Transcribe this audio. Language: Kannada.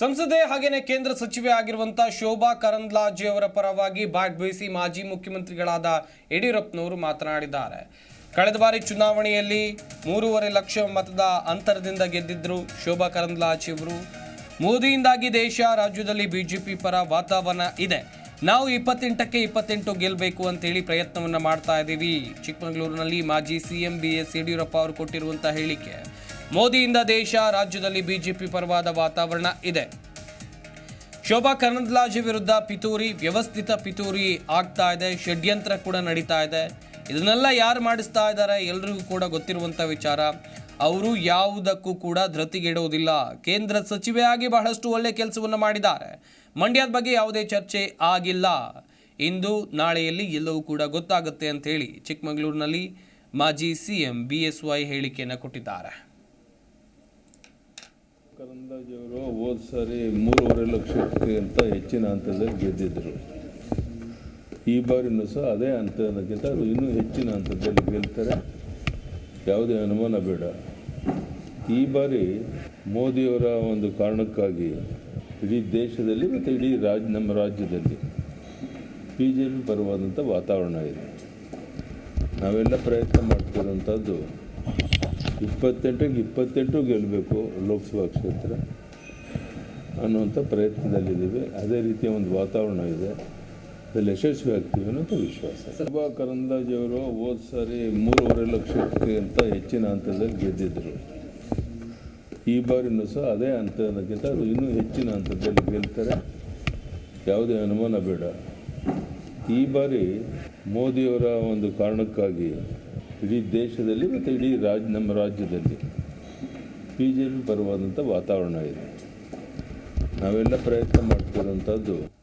ಸಂಸದೆ ಹಾಗೇನೆ ಕೇಂದ್ರ ಸಚಿವೆ ಆಗಿರುವಂತಹ ಶೋಭಾ ಕರಂದ್ಲಾಜೆ ಅವರ ಪರವಾಗಿ ಬ್ಯಾಟ್ ಬೀಸಿ ಮಾಜಿ ಮುಖ್ಯಮಂತ್ರಿಗಳಾದ ಯಡಿಯೂರಪ್ಪನವರು ಮಾತನಾಡಿದ್ದಾರೆ. ಕಳೆದ ಬಾರಿ ಚುನಾವಣೆಯಲ್ಲಿ ಮೂರುವರೆ ಲಕ್ಷ ಮತದ ಅಂತರದಿಂದ ಗೆದ್ದಿದ್ದರು ಶೋಭಾ ಕರಂದ್ಲಾಜೆ ಅವರು. ಮೋದಿಯಿಂದಾಗಿ ದೇಶ, ರಾಜ್ಯದಲ್ಲಿ ಬಿಜೆಪಿ ಪರ ವಾತಾವರಣ ಇದೆ. ನಾವು ಇಪ್ಪತ್ತೆಂಟಕ್ಕೆ ಇಪ್ಪತ್ತೆಂಟು ಗೆಲ್ಲಬೇಕು ಅಂತೇಳಿ ಪ್ರಯತ್ನವನ್ನು ಮಾಡ್ತಾ ಇದ್ದೀವಿ. ಚಿಕ್ಕಮಗಳೂರಿನಲ್ಲಿ ಮಾಜಿ ಸಿಎಂ ಬಿ ಎಸ್ ಯಡಿಯೂರಪ್ಪ ಅವರು ಕೊಟ್ಟಿರುವಂತಹ ಹೇಳಿಕೆ. ಮೋದಿಯಿಂದ ದೇಶ, ರಾಜ್ಯದಲ್ಲಿ ಬಿಜೆಪಿ ಪರವಾದ ವಾತಾವರಣ ಇದೆ. ಶೋಭಾ ಕರಂದ್ಲಾಜೆ ವಿರುದ್ಧ ಪಿತೂರಿ, ವ್ಯವಸ್ಥಿತ ಪಿತೂರಿ ಆಗ್ತಾ ಇದೆ, ಷಡ್ಯಂತ್ರ ಕೂಡ ನಡೀತಾ ಇದೆ. ಇದನ್ನೆಲ್ಲ ಯಾರು ಮಾಡಿಸ್ತಾ ಇದ್ದಾರೆ ಎಲ್ರಿಗೂ ಕೂಡ ಗೊತ್ತಿರುವಂಥ ವಿಚಾರ. ಅವರು ಯಾವುದಕ್ಕೂ ಕೂಡ ಧೃತಿಗೆಡುವುದಿಲ್ಲ ಕೇಂದ್ರ ಸಚಿವೆಯಾಗಿ ಬಹಳಷ್ಟು ಒಳ್ಳೆ ಕೆಲಸವನ್ನು ಮಾಡಿದ್ದಾರೆ. ಮಂಡ್ಯದ ಬಗ್ಗೆ ಯಾವುದೇ ಚರ್ಚೆ ಆಗಿಲ್ಲ. ಇಂದು, ನಾಳೆಯಲ್ಲಿ ಎಲ್ಲವೂ ಕೂಡ ಗೊತ್ತಾಗುತ್ತೆ ಅಂತ ಹೇಳಿ ಚಿಕ್ಕಮಗಳೂರಿನಲ್ಲಿ ಮಾಜಿ C M B S Y ಹೇಳಿಕೆಯನ್ನು ಕೊಟ್ಟಿದ್ದಾರೆ. ಕರಂದಾಜೆಯವರು ಹೋದ ಸಾರಿ ಮೂರುವರೆ ಲಕ್ಷಕ್ಕಿಂತ ಹೆಚ್ಚಿನ ಹಂತದಲ್ಲಿ ಗೆದ್ದಿದ್ದರು ಈ ಬಾರಿನೂ ಸಹ ಅದೇ ಹಂತದಕ್ಕಿಂತ ಇನ್ನೂ ಹೆಚ್ಚಿನ ಹಂತದಲ್ಲಿ ಗೆಲ್ತಾರೆ. ಯಾವುದೇ ಅನುಮಾನ ಬೇಡ. ಈ ಬಾರಿ ಮೋದಿಯವರ ಒಂದು ಕಾರಣಕ್ಕಾಗಿ ಇಡೀ ದೇಶದಲ್ಲಿ ಮತ್ತು ಇಡೀ ರಾಜ್, ನಮ್ಮ ರಾಜ್ಯದಲ್ಲಿ ಬಿ ಜೆ ಪಿ ಪರವಾದಂಥ ವಾತಾವರಣ ಇದೆ. ನಾವೆಲ್ಲ ಪ್ರಯತ್ನ ಮಾಡ್ತಿರೋಂಥದ್ದು ಇಪ್ಪತ್ತೆಂಟಿಗೆ ಇಪ್ಪತ್ತೆಂಟು ಗೆಲ್ಲಬೇಕು ಲೋಕಸಭಾ ಕ್ಷೇತ್ರ ಅನ್ನುವಂಥ ಪ್ರಯತ್ನದಲ್ಲಿದ್ದೀವಿ. ಅದೇ ರೀತಿಯ ಒಂದು ವಾತಾವರಣ ಇದೆ. ಅದ್ರಲ್ಲಿ ಯಶಸ್ವಿ ಆಗ್ತೀವಿ ಅನ್ನೋದು ವಿಶ್ವಾಸ. ಶೋಭಾ ಕರಂದಾಜಿಯವರು ಹೋದ ಸಾರಿ ಮೂರುವರೆ ಲಕ್ಷಕ್ಕಿಂತ ಹೆಚ್ಚಿನ ಹಂತದಲ್ಲಿ ಗೆದ್ದಿದ್ದರು ಈ ಬಾರಿನೂ ಸಹ ಅದೇ ಹಂತದಕ್ಕಿಂತ ಇನ್ನೂ ಹೆಚ್ಚಿನ ಹಂತದಲ್ಲಿ ಗೆಲ್ತಾರೆ. ಯಾವುದೇ ಅನುಮಾನ ಬೇಡ. ಈ ಬಾರಿ ಮೋದಿಯವರ ಒಂದು ಕಾರಣಕ್ಕಾಗಿ ಇಡೀ ದೇಶದಲ್ಲಿ ಮತ್ತು ಇಡೀ ರಾಜ್, ನಮ್ಮ ರಾಜ್ಯದಲ್ಲಿ ಬಿ ಜೆ ಪಿ ಪರವಾದಂಥ ವಾತಾವರಣ ಇದೆ. ನಾವೆಲ್ಲ ಪ್ರಯತ್ನ ಮಾಡ್ತಿರೋಂಥದ್ದು